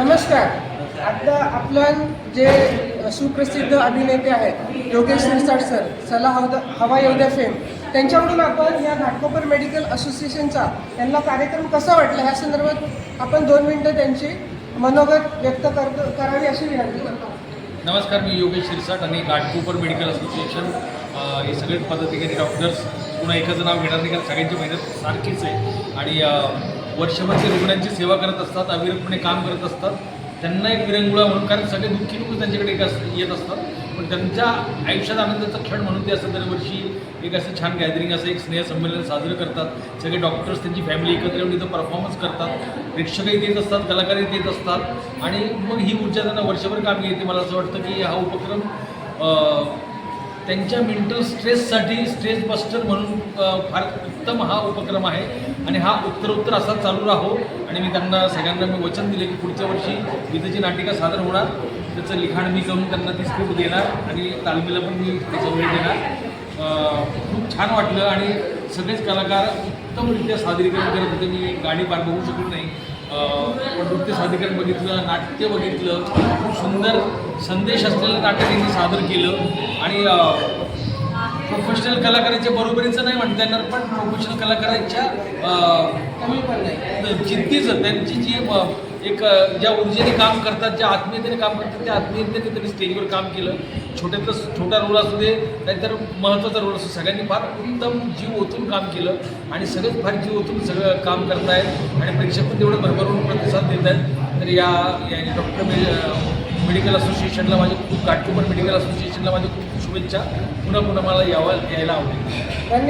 नमस्कार. आता आपण जे सुप्रसिद्ध अभिनेते आहेत योगेश शिरसाट सर सला हवा हवा योद्धा फेम त्यांच्याकडून आपण या घाटकोपर मेडिकल असोसिएशनचा त्यांना कार्यक्रम कसा वाटला? ह्या संदर्भात आपण दोन मिनटं त्यांची मनोगत व्यक्त करतो करावी अशी विनंती करतो. नमस्कार मी योगेश शिरसाट आणि घाटकोपर मेडिकल असोसिएशन हे सगळे पदाधिकारी डॉक्टर्स पुन्हा एकाचं नाव घेणार नाही कारण सगळ्यांची मेहनत सारखीच आहे. आणि वर्षभर ते रुग्णांची सेवा करत असतात अविरतपणे काम करत असतात त्यांना एक विरंगुळा म्हणून कारण सगळे दुःखी लोक त्यांच्याकडे एक अस- येत असतात. पण त्यांच्या आयुष्यात आनंदाचा क्षण म्हणून ते असं दरवर्षी एक असं छान गॅदरिंग असं एक स्नेहसंमेलन साजरं करतात. सगळे डॉक्टर्स त्यांची फॅमिली एकत्र येऊन इथं परफॉर्मन्स करतात. प्रेक्षकही देत असतात कलाकारही देत असतात. आणि मग ही ऊर्जा त्यांना वर्षभर कामी येते. मला असं वाटतं की हा उपक्रम त्यांच्या मेंटल स्ट्रेससाठी स्ट्रेस बस्टर म्हणून फार उत्तम हा उपक्रम आहे. आणि हा उत्तरोत्तर असा चालू राहो. आणि मी त्यांना सगळ्यांना मी वचन दिले की पुढच्या वर्षी विधेची नाटिका सादर होणार. त्याचं लिखाण मी करून त्यांना ती स्क्रिप्ट देणार आणि तालमीला पण मी त्याचा वेळ देणार. खूप छान वाटलं आणि सगळेच कलाकार उत्तमरित्या सादरीकरण करत होते. मी गाणी पार बघू शकलो नाही. नृत्य सादरीकरण बघितलं नाट्य बघितलं खूप सुंदर संदेश असलेलं नाटक त्यांनी सादर केलं. आणि प्रोफेशनल कलाकारांच्या बरोबरीचं नाही म्हणता येणार पण प्रोफेशनल कलाकारांच्या कमी पण नाही जिद्दीचं त्यांची जी एक ज्या ऊर्जेने काम करतात ज्या आत्मीयतेने काम करतात त्या आत्मीयतेने त्यांनी स्टेजवर काम केलं. छोट्यातलं छोटा रोल असू दे नाहीतर महत्त्वाचा रोल असतो सगळ्यांनी फार उत्तम जीव ओतून काम केलं आणि सगळेच फार जीव ओतून सगळं काम करतायत आणि प्रेक्षक पण तेवढं भरभरून प्रतिसाद देत आहेत तर या डॉक्टर मे मेडिकल असोसिएशनला माझे खूप घाटकोपर मेडिकल असोसिएशनला माझ्या खूप शुभेच्छा. पुन्हा पुन्हा मला यावं यायला आवडेल. धन्यवाद.